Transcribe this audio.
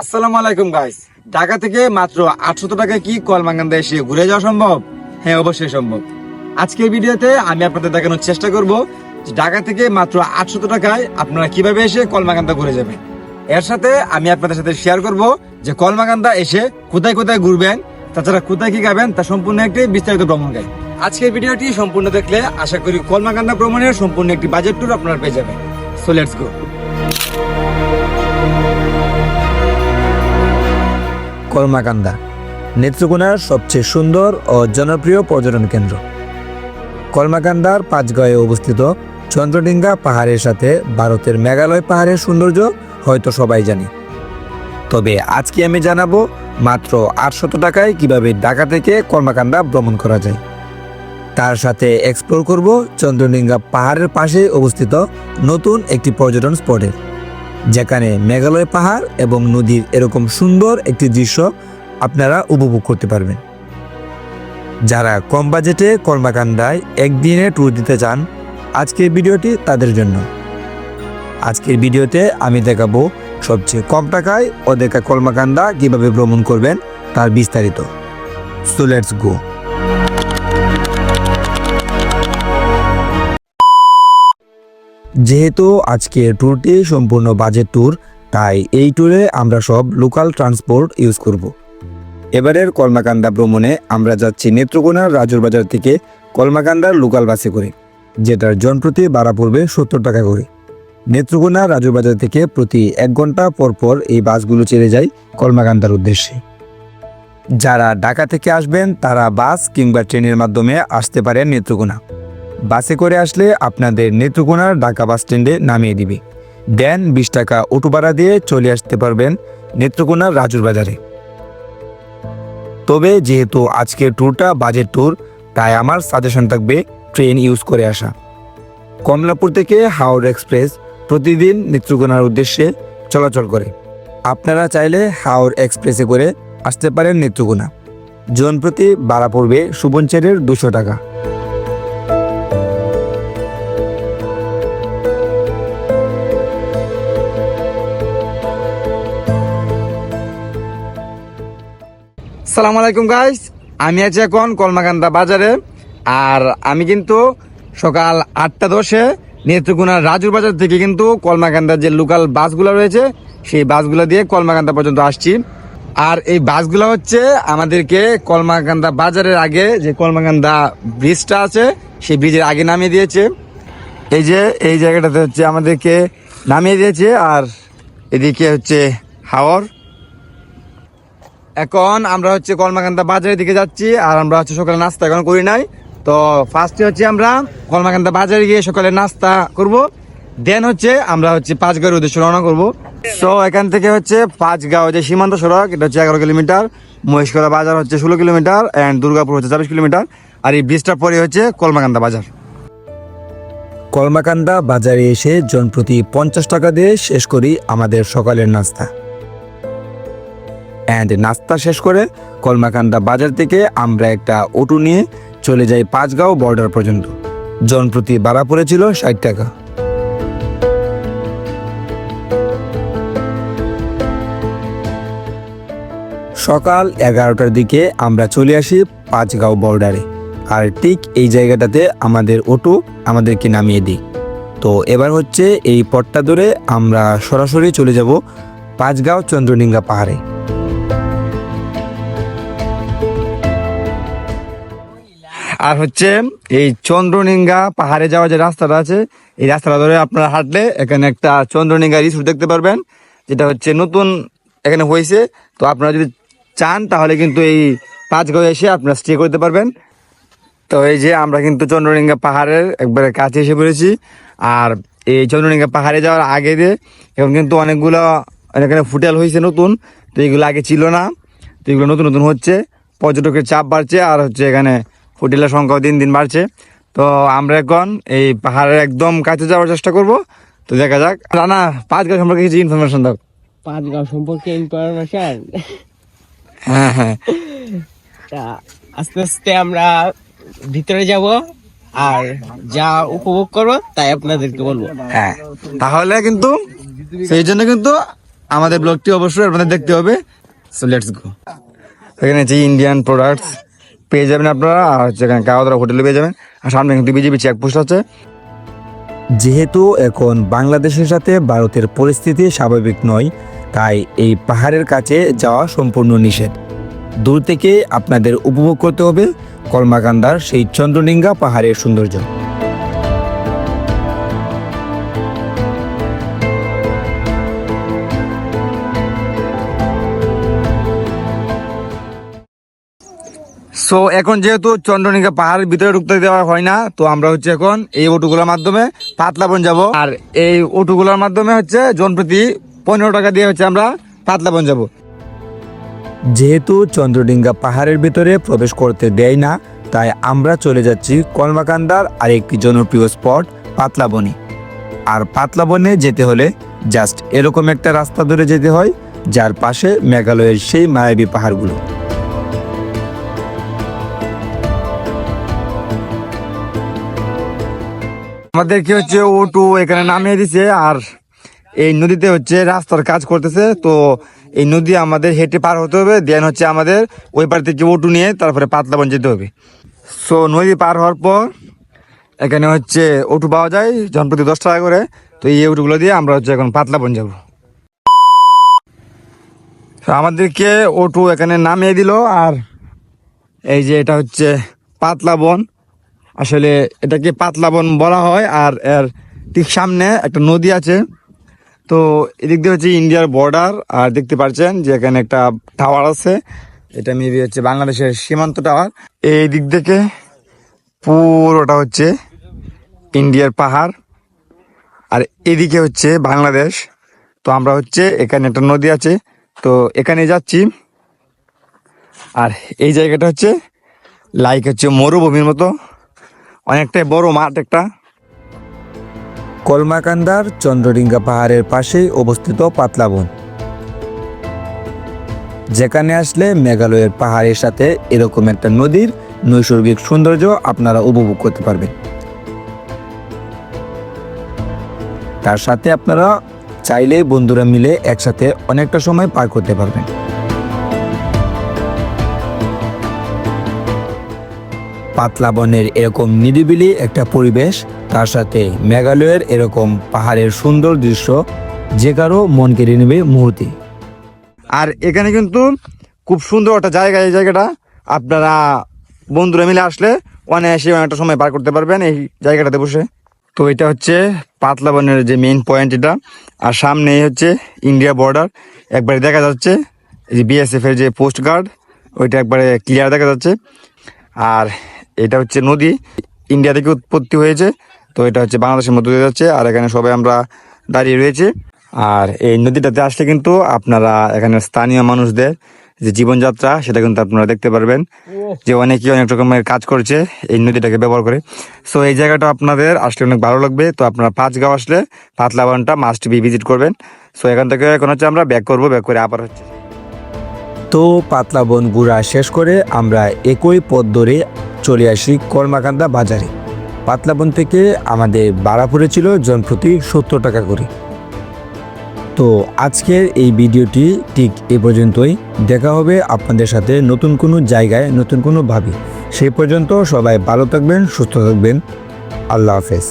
আসসালামু আলাইকুম গাইস ঢাকা থেকে মাত্র আটশত টাকায় কি কলমাঙ্গান্দা এসে ঘুরে যাওয়া সম্ভব? হ্যাঁ অবশ্যই সম্ভব। আজকের ভিডিওতে আমি আপনাদের দেখানোর চেষ্টা করব ঢাকা থেকে মাত্র আটশত টাকায় আপনারা কীভাবে এসে কলমাকান্দা ঘুরে যাবেন। এর সাথে আমি আপনাদের সাথে শেয়ার করব যে কলমাকান্দা এসে কোথায় কোথায় ঘুরবেন, তাছাড়া কোথায় কি খাবেন, তা সম্পূর্ণ একটি বিস্তারিত ভ্রমণ গাইড আজকের ভিডিওটি সম্পূর্ণ দেখলে আশা করি কলমাকান্দা ভ্রমণের সম্পূর্ণ একটি বাজেট ট্যুর আপনারা পেয়ে যাবেন। সো লেটস গো কলমাকান্দা, নেত্রকোনার সবচেয়ে সুন্দর ও জনপ্রিয় পর্যটন কেন্দ্র। কলমাকান্দার পাঁচগাঁয়ে অবস্থিত চন্দ্রডিঙ্গা পাহাড়ের সাথে ভারতের মেঘালয় পাহাড়ের সৌন্দর্য হয়তো সবাই জানি। তবে আজকে আমি জানাব মাত্র আটশত টাকায় কীভাবে ঢাকা থেকে কলমাকান্দা ভ্রমণ করা যায়। তার সাথে এক্সপ্লোর করব চন্দ্রডিঙ্গা পাহাড়ের পাশে অবস্থিত নতুন একটি পর্যটন স্পটে। যেখানে মেঘালয় পাহাড় এবং নদীর এরকম সুন্দর একটি দৃশ্য আপনারা উপভোগ করতে পারবেন। যারা কম বাজেটে কর্মাকান্ডায় একদিনে ট্যুর দিতে চান, আজকের ভিডিওটি তাদের জন্য। আজকের ভিডিওতে আমি দেখাবো সবচেয়ে কম টাকায় অদেখা কলমাকান্দা কীভাবে ভ্রমণ করবেন, তার বিস্তারিত। সো লেটস গো যেহেতু আজকের ট্যুরটি সম্পূর্ণ বাজেট ট্যুর তাই এই ট্যুরে আমরা সব লোকাল ট্রান্সপোর্ট ইউজ করব। এবারের কলমাকান্দা ভ্রমণে আমরা যাচ্ছি নেত্রকোনার রাজুর বাজার থেকে কলমাকান্দার লোকাল বাসে করে, যেটার জনপ্রতি ভাড়া পড়বে সত্তর টাকা করে। নেত্রকোনা রাজুর বাজার থেকে প্রতি এক ঘণ্টা পর পর এই বাসগুলো ছেড়ে যায় কলমাকান্দার উদ্দেশ্যে। যারা ঢাকা থেকে আসবেন, তারা বাস কিংবা ট্রেনের মাধ্যমে আসতে পারেন নেত্রকোনা। বাসে করে আসলে আপনাদের নেত্রকোনার ঢাকা বাস স্ট্যান্ডে নামিয়ে দিবে। দেন বিশ টাকা অটো ভাড়া দিয়ে চলে আসতে পারবেন নেত্রকোনার রাজুর বাজারে। তবে যেহেতু আজকের ট্যুরটা বাজেট ট্যুর, তাই আমার সাজেশন থাকবে ট্রেন ইউজ করে আসা। কমলাপুর থেকে হাওড় এক্সপ্রেস প্রতিদিন নেত্রকোনার উদ্দেশ্যে চলাচল করে। আপনারা চাইলে হাওড় এক্সপ্রেসে করে আসতে পারেন নেত্রকোনা। জনপ্রতি ভাড়া পড়বে সুবনচেরের দুশো টাকা। সালাম আলাইকুম গাইস আমি আছি এখন কলমাকান্দা বাজারে। আর আমি কিন্তু সকাল আটটা দশে নেত্রকোনার রাজুর বাজার থেকে কিন্তু কলমাকান্দার যে লোকাল বাসগুলো রয়েছে, সেই বাসগুলো দিয়ে কলমাকান্দা পর্যন্ত আসছি। আর এই বাসগুলো হচ্ছে আমাদেরকে কলমাকান্দা বাজারের আগে যে কলমাকান্দা ব্রিজটা আছে, সেই ব্রিজের আগে নামিয়ে দিয়েছে। এই যে, এই জায়গাটাতে হচ্ছে আমাদেরকে নামিয়ে দিয়েছে। আর এদিকে হচ্ছে হাওর। এখন আমরা হচ্ছে কলমাকান্দা বাজারের দিকে যাচ্ছি, আর আমরা হচ্ছে সকালে নাস্তা এখন করি নাই। তো ফার্স্টে হচ্ছে আমরা কলমাকান্দা বাজারে গিয়ে সকালে নাস্তা করব দেন হচ্ছে আমরা হচ্ছে পাঁচগাঁওয়ের উদ্দেশ্যে রওনা করব। সো এখান থেকে হচ্ছে পাঁচগাঁও যে সীমান্ত সড়ক, এটা হচ্ছে এগারো কিলোমিটার মহেশকরা বাজার হচ্ছে ষোলো কিলোমিটার অ্যান্ড দুর্গাপুর হচ্ছে চব্বিশ কিলোমিটার, আর এই ব্রিজটার পরে হচ্ছে কলমাকান্দা বাজার। কলমাকান্দা বাজারে এসে জনপ্রতি পঞ্চাশ টাকা দিয়ে শেষ করি আমাদের সকালের নাস্তা। অ্যান্ড নাস্তা শেষ করে কলমাকান্দা বাজার থেকে আমরা একটা অটো নিয়ে চলে যাই পাঁচগাঁও বর্ডার পর্যন্ত। জনপ্রতি ভাড়া পড়েছিল ষাট টাকা। সকাল এগারোটার দিকে আমরা চলে আসি পাঁচগাঁও বর্ডারে আর ঠিক এই জায়গাটাতে আমাদের অটো আমাদেরকে নামিয়ে দিই। তো এবার হচ্ছে এই পথটা ধরে আমরা সরাসরি চলে যাব পাঁচগাঁও চন্দ্রডিঙ্গা পাহাড়ে। আর হচ্ছে এই চন্দ্রনিঙ্গা পাহাড়ে যাওয়ার যে রাস্তাটা আছে, এই রাস্তাটা ধরে আপনারা হাঁটলে এখানে একটা চন্দ্রনিঙ্গা রিসোর্ট দেখতে পারবেন, যেটা হচ্ছে নতুন এখানে হয়েছে। তো আপনারা যদি চান, তাহলে কিন্তু এই পাঁচগাঁও এসে আপনারা স্টে করতে পারবেন। তো এই যে আমরা কিন্তু চন্দ্রনিঙ্গা পাহাড়ের একবারে কাছে এসে পড়েছি। আর এই চন্দ্রনিঙ্গা পাহাড়ে যাওয়ার আগে দিয়ে এখন কিন্তু অনেকগুলো এখানে ফুটেল হয়েছে নতুন, তো এইগুলো আগে ছিল না। তো এগুলো নতুন নতুন হচ্ছে, পর্যটকের চাপ বাড়ছে, আর হচ্ছে এখানে হোটেলের সংখ্যাও দিন দিন বাড়ছে। তো আমরা এখন এই পাহাড়ের একদম কাছে যাওয়ার চেষ্টা করব। তো দেখা যাক। রানা পাঁচ গাছ সম্পর্কে কিছু ইনফরমেশন দাও। পাঁচ পাঁচগাঁও সম্পর্কে ইনফরমেশন হ্যাঁ হ্যাঁ। আস্তে আস্তে আমরা ভিতরে যাব আর যা উপভোগ করব তাই আপনাদেরকে বলব। হ্যাঁ তাহলে কিন্তু সেই জন্য কিন্তু আমাদের ব্লগটি অবশ্যই আপনাদের দেখতে হবে। সো লেটস গো এখানে যে ইন্ডিয়ান প্রোডাক্টস পেয়ে যাবেন আপনারা, আর হচ্ছে এখানে কাওয়াদারা হোটেলে পেয়ে যাবেন। আর সামনে কিন্তু বিজেপি চেকপোস্ট আছে। যেহেতু এখন বাংলাদেশের সাথে ভারতের পরিস্থিতি স্বাভাবিক নয়, তাই এই পাহাড়ের কাছে যাওয়া সম্পূর্ণ নিষেধ। দূর থেকে আপনাদের উপভোগ করতে হবে কলমাকান্দার সেই চন্দ্রনিঙ্গা পাহাড়ের সৌন্দর্য। সো এখন যেহেতু চন্দ্রনিকা পাহাড়ের ভিতরে ঢুকতে দেওয়া হয় না, তো আমরা হচ্ছে এখন এই অটোগুলোর মাধ্যমে পাতলাবন যাব। আর এই অটোগুলোর মাধ্যমে হচ্ছে জনপ্রতি পনেরো টাকা দিয়ে হচ্ছে আমরা পাতলাবন যাব। যেহেতু চন্দ্রডিঙ্গা পাহাড়ের ভিতরে প্রবেশ করতে দেয় না, তাই আমরা চলে যাচ্ছি কলমাকান্দার আরেকটি জনপ্রিয় স্পট, পাতলাবনে। আর পাতলাবনে যেতে হলে জাস্ট এরকম একটা রাস্তা ধরে যেতে হয়, যার পাশে মেঘালয়ের সেই মায়াবী পাহাড়গুলো। আমাদেরকে হচ্ছে অটো এখানে নামিয়ে দিছে, আর এই নদীতে হচ্ছে রাস্তার কাজ করতেছে। তো এই নদী আমাদের হেঁটে পার হতে হবে দেন হচ্ছে আমাদের ওই পার থেকে অটো নিয়ে তারপরে পাতলাবন যেতে হবে। সো নদী পার হওয়ার পর এখানে হচ্ছে অটো পাওয়া যায় জনপ্রতি দশ টাকা করে। তো এই অটোগুলো দিয়ে আমরা হচ্ছে এখন পাতলাবন যাব। তো আমাদেরকে অটো এখানে নামিয়ে দিল, আর এই যে এটা হচ্ছে পাতলা বন। আসলে এটাকে পাতলা বন বলা হয় আর এর ঠিক সামনে একটা নদী আছে। তো এদিক দিয়ে হচ্ছে ইন্ডিয়ার বর্ডার আর দেখতে পাচ্ছেন যে এখানে একটা টাওয়ার আছে। এটা মেবি হচ্ছে বাংলাদেশের সীমান্ত টাওয়ার। এই দিক থেকে পুরোটা হচ্ছে ইন্ডিয়ার পাহাড় আর এদিকে হচ্ছে বাংলাদেশ। তো আমরা হচ্ছে এখানে একটা নদী আছে। তো এখানে যাচ্ছি। আর এই জায়গাটা হচ্ছে লাইক হচ্ছে মরুভূমির মতো। অনেকটাই বড় মাঠ একটা। কলমাকান্দার চন্দ্রডিঙ্গা পাহাড়ের পাশেই অবস্থিত পাতলাবন যেখানে আসলে মেঘালয়ের পাহাড়ের সাথে এরকম একটা নদীর নৈসর্গিক সৌন্দর্য আপনারা উপভোগ করতে পারবেন। তার সাথে আপনারা চাইলে বন্ধুরা মিলে একসাথে অনেকটা সময় পার করতে পারবেন। পাতলা বনের এরকম নিরিবিলি একটা পরিবেশ, তার সাথে মেঘালয়ের এরকম পাহাড়ের সুন্দর দৃশ্য, যে কারও মন কেড়ে নেবে মুহূর্তে। আর এখানে কিন্তু খুব সুন্দর একটা জায়গা, এই জায়গাটা। আপনারা বন্ধুরা মিলে আসলে অনায়াসে অনেকটা সময় পার করতে পারবেন এই জায়গাটাতে বসে। তো এটা হচ্ছে পাতলা বনের যে মেইন পয়েন্ট এটা। আর সামনে হচ্ছে ইন্ডিয়া বর্ডার একবারে দেখা যাচ্ছে এই যে বিএসএফ এর যে পোস্ট গার্ড ওইটা একবারে ক্লিয়ার দেখা যাচ্ছে। আর এটা হচ্ছে নদী। ইন্ডিয়া থেকে উৎপত্তি হয়েছে। তো এটা হচ্ছে বাংলাদেশের মধ্যে দিয়ে যাচ্ছে। আর এখানে সবাই আমরা দাঁড়িয়ে রয়েছে। আর এই নদীটাতে আসলে কিন্তু আপনারা এখানে স্থানীয় মানুষদের যে জীবনযাত্রা, সেটা কিন্তু আপনারা দেখতে পারবেন। যে অনেকে অনেক রকমের কাজ করছে এই নদীটাকে ব্যবহার করে। সো এই জায়গাটা আপনাদের আসলে অনেক ভালো লাগবে। তো আপনারা পাঁচ গাঁও আসলে পাতলাবানটা মাস্ট বি ভিজিট করবেন। সো এখান থেকে এখন হচ্ছে আমরা ব্যাক করব ব্যাক করে আবার হচ্ছে। তো পাতলা বন ঘুরা শেষ করে আমরা একই পথ ধরে চলে আসি কর্মাকান্দা বাজারে। পাতলাবন থেকে আমাদের ভাড়া পড়েছিল জনপ্রতি সত্তর টাকা করে। তো আজকের এই ভিডিওটি ঠিক এ পর্যন্তই। দেখা হবে আপনাদের সাথে নতুন কোনো জায়গায়, নতুন কোনো ভাবি। সেই পর্যন্ত সবাই ভালো থাকবেন, সুস্থ থাকবেন। আল্লাহ হাফেজ।